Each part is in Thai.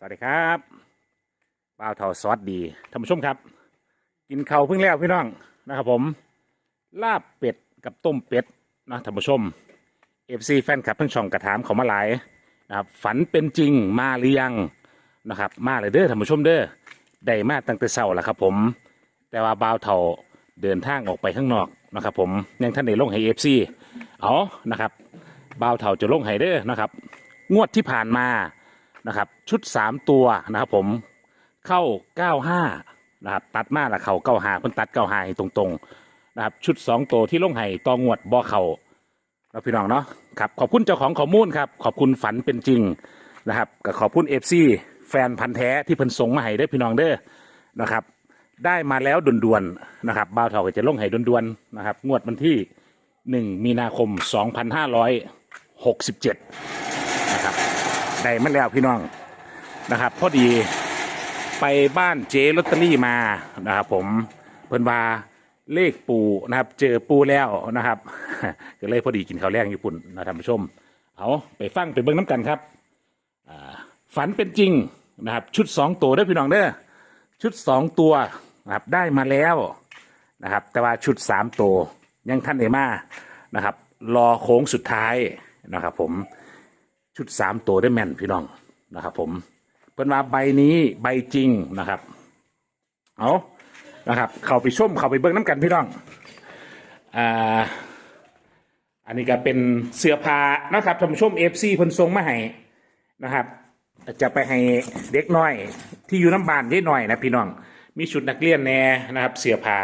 สวัสดีครับบ่าวเทาซอสดีท่านผู้ชมครับ กินข้าวเพิ่งแล้วพี่น้องนะครับผม ลาบเป็ดกับต้มเป็ดนะท่านผู้ชมเอฟซีแฟนคลับเพิ่งช่องกระถามเขามาหลายนะครับฝันเป็นจริงมาหรือยังนะครับ มาเลยเด้อท่านผู้ชมเด้อได้มาตั้งแต่เช้าแล้วครับผม แต่ว่าบ่าวเทาเดินทางออกไปข้างนอกนะครับ ผมยังท่านได้ลงให้เอฟซีเอานะครับบ่าวเทาจะลงให้เด้อนะครับ งวดที่ผ่านมา นะครับ ชุด3ตัวนะครับผมเข้า95นะครับตัดมาละเขาเก้าหาเพิ่นตัดเก้าหาให้ตรงๆนะครับชุด2ตัวที่ลงให้ตองวดบ่อเขาเราพี่น้องเนาะครับขอบคุณเจ้าของข้อมูลครับขอบคุณฝันเป็นจริงนะครับก็ขอบคุณเอฟซีแฟนพันธ์แท้ที่เพิ่นส่งมาให้ได้พี่น้องเด้อนะครับ ได้มาแล้วด่วนๆนะครับบ่าวเท่าก็จะลงให้ด่วนๆนะครับ งวดวันที่1มีนาคม2567นะครับ ได้มาแล้วพี่น้องนะครับ พอดีไปบ้านเจลอตเตอรี่มานะครับ ผมเพิ่นว่าเลขปูนะครับ เจอปูแล้วนะครับก็เลยพอดีกินข้าวแรงญี่ปุ่นนะท่านผู้ชม เอาไปฟังไปเบิ่งน้ำกันครับฝันเป็นจริงนะครับ ชุดสองตัวเด้พี่น้องเด้อชุดสองตัวนะครับได้มาแล้วนะครับ แต่ว่าชุดสามตัวยังท่านเอมานะครับ รอโค้งสุดท้ายนะครับ ผม ชุดสามตัวได้แม่นพี่น้องนะครับ ผมเพิ่นว่าใบนี้ใบจริงนะครับ เอานะครับ เข้าไปชมเข้าไปเบิ่งน้ำกันพี่น้องอ่าอันนี้ก็เป็นเสื้อผ้านะครับท่านผู้ชมเอฟซีเพิ่นส่งมาให้นะครับจะไปให้เด็กน้อย ที่อยู่น้ำบานยายหน่อยนะพี่น้อง มีชุดนักเรียนแน่นะครับ เสื้อผ้า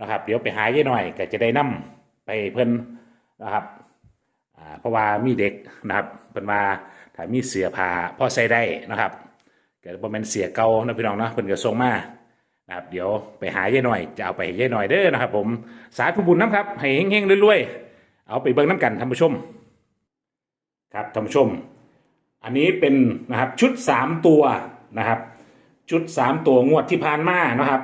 นะครับ เดี๋ยวไปหายายหน่อย ก็จะได้นํไปเพิ่นนะครับเพราะว่ามีเด็กนะครับ เป็นว่าถ้ามีเสียผ้าพอใส่ได้นะครับเกิดบ่แม่นเสียเก่านะพี่น้องเนาะเพิ่นก็ส่งมานะครับเดี๋ยวไปหายายหน่อยจะเอาไปให้ยายหน่อยเด้อนะครับ ผมสาธุบุญน้ำครับให้เฮงๆรวยๆเอาไปเบิ่งน้ำกันท่านผู้ชม ครับท่านผู้ชม อันนี้เป็นนะครับชุดสามตัวนะครับ ชุดสามตัวงวดที่ผ่านมานะครับ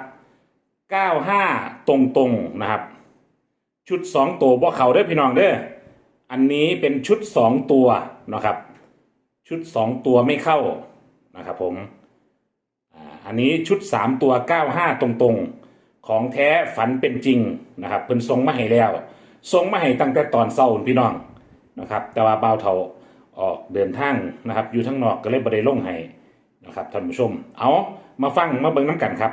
เก้าห้าตรงๆนะครับ ชุดสองตัวบ่เขาเด้อพี่น้องเด้ออันนี้เป็นชุดสองตัว นะครับ ชุดสองตัวไม่เข้านะครับผมอันนี้ชุดสามตัวเก้าห้าตรงๆ ของแท้ฝันเป็นจริงนะครับเพิ่นทรงมาให้แล้วทรงมาให้ตั้งแต่ตอนเศร้าพี่น้องนะครับ แต่ว่าเบาเทาออกเดินทางนะครับ อยู่ทั้งนอกก็เลยบ่ได้ลงให้นะครับท่านผู้ชม เอามาฟังมาเบิ่งน้ำกันครับ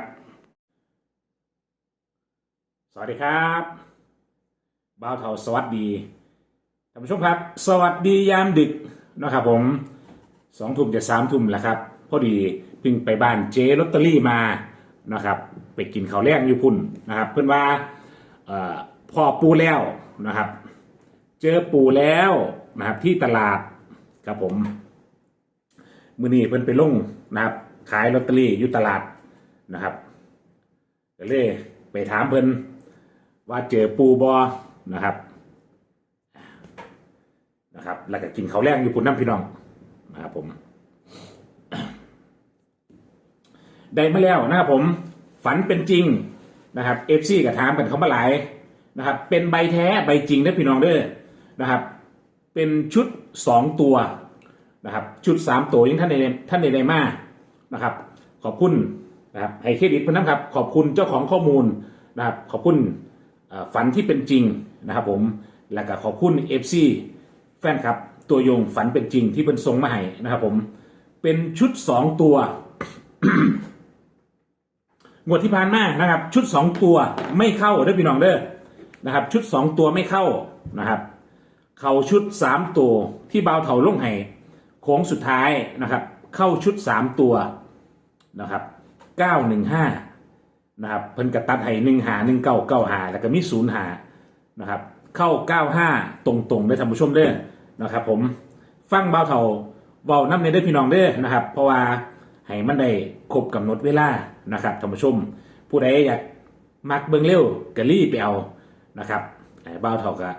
สวัสดีครับบ่าวเทาสวัสดี ท่านผู้ชมครับ สวัสดียามดึกนะครับผมสองทุ่มจะสามทุ่มแล้วครับ พอดีเพิ่งไปบ้านเจลอตเตอรี่มานะครับ ไปกินข้าวแรงอยู่พุ่นนะครับ เพื่อนว่าเอ่อพอปูแล้วนะครับ เจอปูแล้วนะครับที่ตลาดครับผมมือนี้เพิ่นไปลงนะครับ ขายลอตเตอรี่อยู่ตลาดนะครับก็เลยไปถามเพิ่นว่าเจอปูบอนะครับ นะครับ แล้วก็กินข้าวแรงอยู่พุ่นน้ำพี่น้องนะครับผม ได้มาแล้วนะครับผม ฝันเป็นจริงนะครับเอฟซีกับถามกันเขามาหลายนะครับ เป็นใบแท้ใบจริงนะพี่น้องเด้อนะครับ เป็นชุดสองตัวนะครับ ชุดสามตัวยังท่านในท่านในไดมานะครับ ขอบคุณนะครับให้เครดิตพนนะครับ ขอบคุณเจ้าของข้อมูลนะครับ ขอบคุณฝันที่เป็นจริงนะครับผม แล้วก็ขอบคุณเอฟซี แฟนครับ ตัวยงฝันเป็นจริงที่เป็นทรงมาให้นะครับผม เป็นชุดสองตัวงวดที่ผ่านมานะครับ ชุดสองตัวไม่เข้าเด้อพี่น้องเด้อนะครับ ชุดสองตัวไม่เข้านะครับ เข้าชุดสามตัวที่เบาเถาลงให้โค้งสุดท้ายนะครับ เข้าชุดสามตัวนะครับเก้าหนึ่งห้านะครับเพิ่นกระตัดให้หนึ่งหาหนึ่งเก้าเก้าหาแล้วก็มีศูนย์หานะครับ เข้า95ตรงๆได้ท่านผู้ชมเด้อ นะครับผมฟังเบาเท่าเบาน้ำในเด้พี่น้องเด้อนะครับ เพราะว่าให้มันได้ครบกำหนดเวลานะครับท่านผู้ชม ผู้ใดอยากมักเบิ่งเร็วก็รีบไปเอานะครับเบาเท่าก็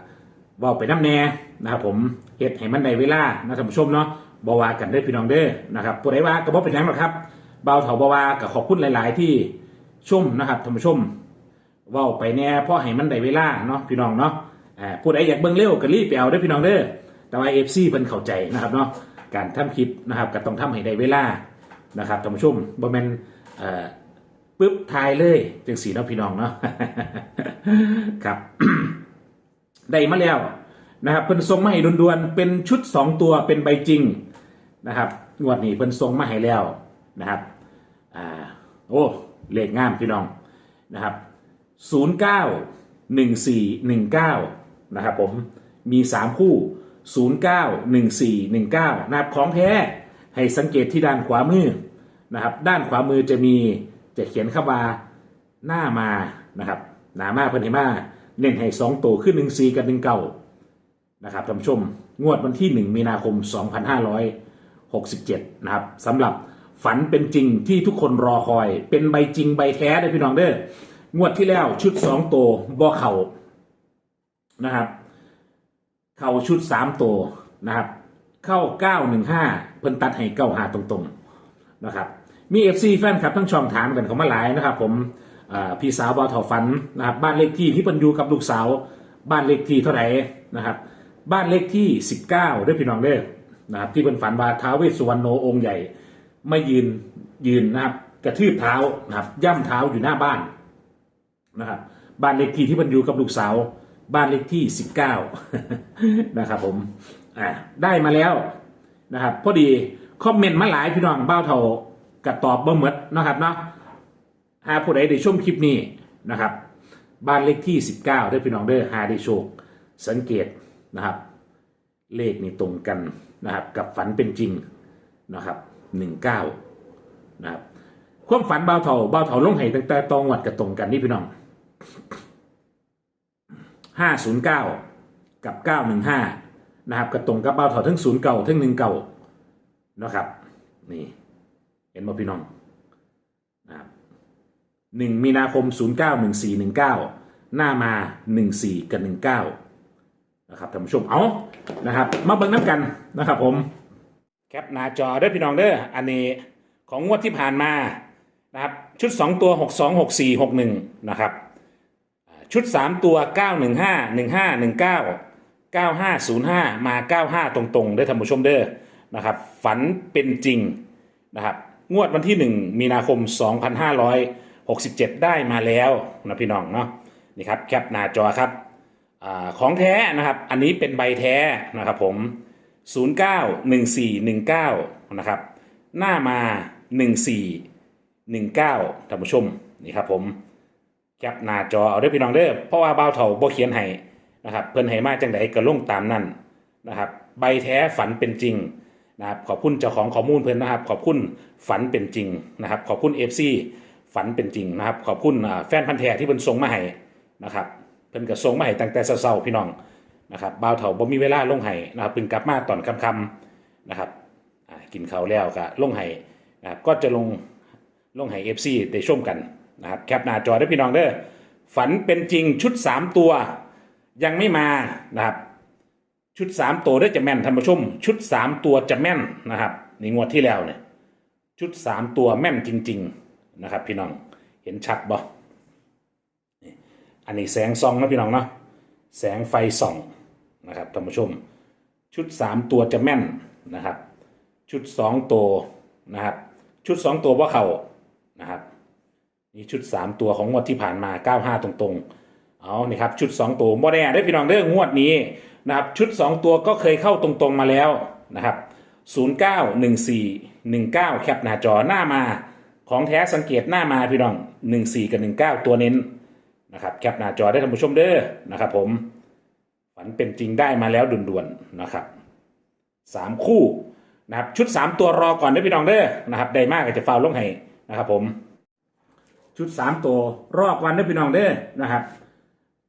เบาไปน้ำแน่นะครับผมเฮ็ดให้มันได้เวลานะท่านผู้ชมเนาะบาวากันเด้พี่น้องเด้อนะครับผู้ใดว่าก็บ่เป็นหยังหรอกครับเบาเท่าบ่ว่าก็ขอบคุณหลาย ๆ ที่ชุ่มนะครับท่านผู้ชมว้าไปแน่พราะให้มันได้เวลาเนาะพี่น้องเนาะผู้ใดอยากเบิ่งเร็วก็รีบไปเอาเด้อพี่น้องเด้อ แต่ว่า FC เพิ่นเข้าใจนะครับเนาะการทำคลิปนะครับก็ต้องทำให้ได้เวลานะครับท่านผู้ชมบ่แม่นเอ่อปึ๊บทายเลยจังสีเนาะพี่น้องเนาะครับได้มาแล้วนะครับเพิ่นส่งมาให้ด่วนๆเป็นชุด 2 ตัวเป็นใบจริงนะครับงวดนี้เพิ่นส่งมาให้แล้วนะครับอ่าโอ้เลขงามพี่น้องนะครับ09 1419นะครับผมมี 3 คู่ 09 1419นะครับของแท้ให้สังเกตที่ด้านขวามือนะครับด้านขวามือจะมีจะเขียนคำว่าหน้ามานะครับหนามาเพิ่นให้มาเน้นให้2ตัวขึ้น1 4กับ1 9นะครับท่านผู้ชม งวดวันที่1มีนาคม 2567 นะครับสำหรับฝันเป็นจริงที่ทุกคนรอคอย เป็นใบจริงใบแท้เลยพี่น้องเด้องวดที่แล้วชุด2ตัวบ่เข่านะครับ เข้าชุด3ตัวนะครับ เข้า915เพิ่นตัดให้9หาตรงๆนะครับ มี FC แฟนคลับทั้งช่องถามกันเขามาหลายนะครับ ผมพี่สาวบอทอฟันนะครับ บ้านเลขที่ที่เพิ่นอยู่กับลูกสาว บ้านเลขที่เท่าไหร่นะครับ บ้านเลขที่19ด้วยพี่น้องเด้อนะครับ ที่เพิ่นฝันว่าท้าวเวสสุวรรณโนองค์ใหญ่ไม่ยืนยืนนะครับ กระทืบเท้านะครับ ย่ำเท้าอยู่หน้าบ้านนะครับ บ้านเลขที่ที่บรรยูกับลูกสาว บ้านเลขที่ 19 นะครับผมอ่าได้มาแล้วนะครับพอดีคอมเมนต์มาหลายพี่น้องเบ้าเท่ากับตอบบ่หมดนะครับเนาะหาผู้ใดได้ชมคลิปนี้นะครับ บ้านเลขที่ 19ด้วยพี่น้องเด้อหาได้โชค สังเกตนะครับ เลขนี่ตรงกันนะครับกับฝันเป็นจริงนะครับ 19 นะครับความฝันเบาเถาเบาเถาลงให้ตั้งแต่ตองวัดกับตรงกันนี่พี่น้อง ห้าศูนย์เก้ากับเก้าหนึ่งห้านะครับกับตรงกับเบาเถาทั้งศูนย์เก่าทั้งหนึ่งเก่านะครับนี่เห็นบ่พี่น้องนะครับหนึ่งมีนาคมศูนย์เก้าหนึ่งสี่หนึ่งเก้าหน้ามาหนึ่งสี่กับหนึ่งเก้านะครับท่านผู้ชมเอานะครับ มาเบิ่งน้ำกันนะครับผม แคปหน้าจอเด้อพี่น้องเด้ออันนี้ของงวดที่ผ่านมานะครับชุด 2 ตัว 6 2 6 4 6 1 นะครับ ชุด 3 ตัว 9 1 5 1 5 1 9 9 5 0 5 มา 95 ตรงๆเด้ท่านผู้ชมเด้อนะครับ ฝันเป็นจริงนะครับ งวดวันที่ 1 มีนาคม 2567 ได้มาแล้วนะพี่น้องเนาะนี่ครับแคปหน้าจอครับอของแท้นะครับ อันนี้เป็นใบแท้นะครับผม 091419 นะครับ หน้ามา 1419ท่านผู้ชมนี่ครับผม แคปหน้าจอเอาได้อพี่น้องเด้อเพราะว่าบ่าวเถาบ่เขียนให้นะครับเพิ่นให้มาจังไดก็ลงตามนั้นนะครับใบแท้ฝันเป็นจริงนะครับขอบคุณเจ้าของข้อมูลเพิ่นนะครับ ขอบคุณฝันเป็นจริงนะครับ ขอบคุณ FC ฝันเป็นจริงนะครับ ขอบคุณอ่าแฟนพันธ์แท้ที่เพิ่นส่งมาให้นะครับเพิ่นก็ส่งมาให้ตั้งแต่เช้าๆพี่น้องนะครับบ่าวเถาบ่มีเวลาลงไห้นะครับเพิ่งกลับมาตอนค่ำๆนะครับกินข้าวแล้วก็ลงไห้นะครับก็จะลงลงไห้เอฟซีได้ชมกัน นะครับแคปหน้าจอได้พี่น้องเด้อฝันเป็นจริงชุด 3 ตัว ยังไม่มานะครับ ชุด 3 ตัวได้จะแม่นท่านผู้ชม ชุด 3 ตัวจะแม่นนะครับในงวดที่แล้วเนี่ยชุด 3 ตัวแม่นจริง ๆนะครับ พี่น้องเห็นชัดบ่อันนี้แสงซองนะพี่น้องเนาะแสงไฟส่องนะครับท่านผู้ชม ชุด 3 ตัวจะแม่นนะครับ ชุด 2 ตัวนะครับ ชุด 2 ตัวว่าเขานะครับ นี่ชุด 3 ตัวของงวดที่ผ่านมา 95 ตรงๆ เอานี่ครับชุด 2 ตัวบ่แน่ได้พี่น้องเด้องวดนี้นะครับชุด 2 ตัวก็เคยเข้าตรงๆมาแล้วนะครับ 09 14 19 แคปหน้าจอหน้ามาของแท้สังเกตหน้ามาพี่น้อง 14 กับ 19 ตัวเน้นนะครับแคปหน้าจอได้ท่านผู้ชมเด้อนะครับผมฝันเป็นจริงได้มาแล้วด่วนๆนะครับสามคู่นะครับชุดสามตัวรอก่อนได้อพี่น้องเด้อนะครับได้มากก็จะฟาวลงให้นะครับผม ชุดสามตัวรอก่อนได้พี่น้องเด้อนะครับ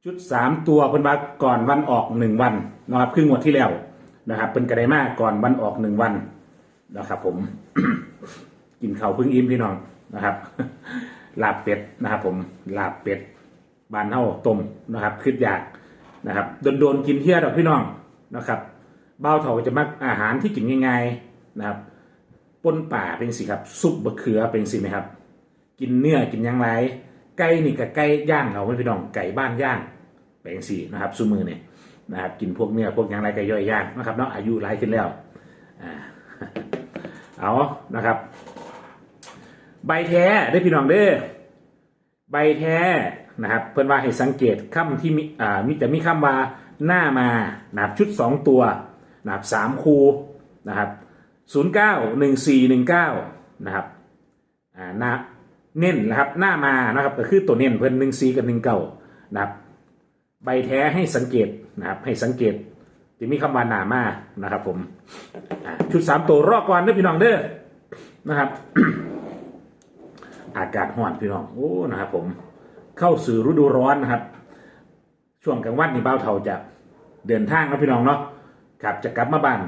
ชุดสามตัวเพิ่นมาก่อนวันออกหนึ่งวันนะครับครึ่งวันที่แล้วนะครับเป็นกระไดมากก่อนวันออกหนึ่งวันนะครับ ผม กินข้าวพึ่งอิ่มพี่น้องนะครับลาบเป็ดนะครับ ผมลาบเป็ดบานเท่าต้มนะครับคืดอยากนะครับโดนๆกินเที่ยดอกพี่น้องนะครับเบ้าเถาจะมักอาหารที่กินง่ายๆนะครับปนป่าเป็นสิครับซุปบะเขือเป็นสิไหมครับ กินเนื้อกินยังไรไก่นี่กับไก่ย่างเอาไว้พี่น้องไก่บ้านย่างเป็นสินะครับซูมือเนี่ยนะครับกินพวกเนื้อพวกยังไรไก่ย่อยย่างนะครับเนาะอายุหลายขึ้นแล้วอ่าเอานะครับ ใบแท้ได้พี่น้องเด้อใบแท้นะครับ เพื่อนว่าให้สังเกตคำที่มีอ่ามีจะมีคำว่าหน้ามานะครับชุดสองตัวนะครับสามคูนะครับศูนย์เก้าหนึ่งสี่หนึ่งเก้านะครับอ่าหน้า เน้นนะครับหน้ามานะครับก็คือตัวเน้นเพื่นหนึ่งสีกับหนึ่งเก้านะครับใบแท้ให้สังเกตนะครับให้สังเกตจะมีคำว่าหนามานะครับ ผมชุดสามตัวรอบก่อนเด้อพี่น้องเด้อนะครับ อากาศร้อนพี่น้องโอ้นะครับ ผมเข้าสู่ฤดูร้อนนะครับ ช่วงกลางวันนี่เบ้าเท่าจะเดินทางนะพี่น้องเนาะครับจะกลับมาบ้าน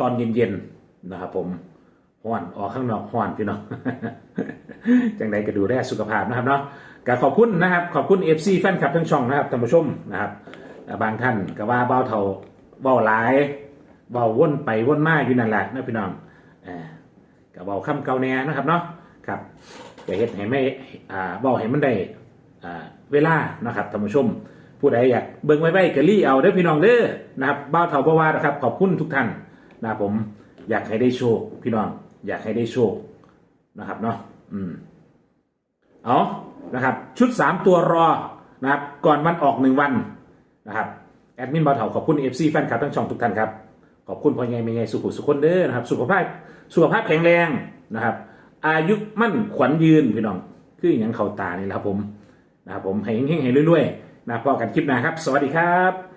ตอนเย็นๆนะครับ ผม ห้อนออกข้างนอกห้อนพี่น้องจังใดก็ดูแลสุขภาพนะครับเนาะก็ขอบคุณนะครับขอบคุณเอฟซีแฟนคลับทั้งช่องนะครับท่านผู้ชมนะครับบางท่านก็ว่าเบ้าเท่าเบ้าหลายเบ้าว่นไปว่นมาอยู่นั่นแหละนะพี่น้องก็เบ้าคำเก่าแน่นะครับเนาะครับจะเฮ็ดให้ไม่เบ้าให้มันได้เวลานะครับท่านผู้ชมผู้ใดอยากเบิ่งไว้ไว้กะลี่เอาเด้อพี่น้องเด้อนะครับเบ้าวเถาเบาว่านะครับ ขอบคุณทุกท่านนะผมอยากให้ได้โชคพี่น้อง อยากให้ได้โชคนะครับเนาะอืมเอานะครับ ชุดสามตัวรอนะครับ ก่อนวันออกหนึ่งวันนะครับแอดมินบ่าเถาขอบคุณเอฟซีแฟนคลับทั้งช่องทุกท่านครับ ขอบคุณพ่อใหญ่แม่ใหญ่สุขุสุขคนเด้อนะครับ สุขภาพสุขภาพแข็งแรงนะครับ อายุมั่นขวัญยืนพี่น้อง คืออย่างเขาตานี่แหละครับผมนะครับผมให้เฮงๆให้รวยๆนะพอกันคลิปหน้าครับ สวัสดีครับ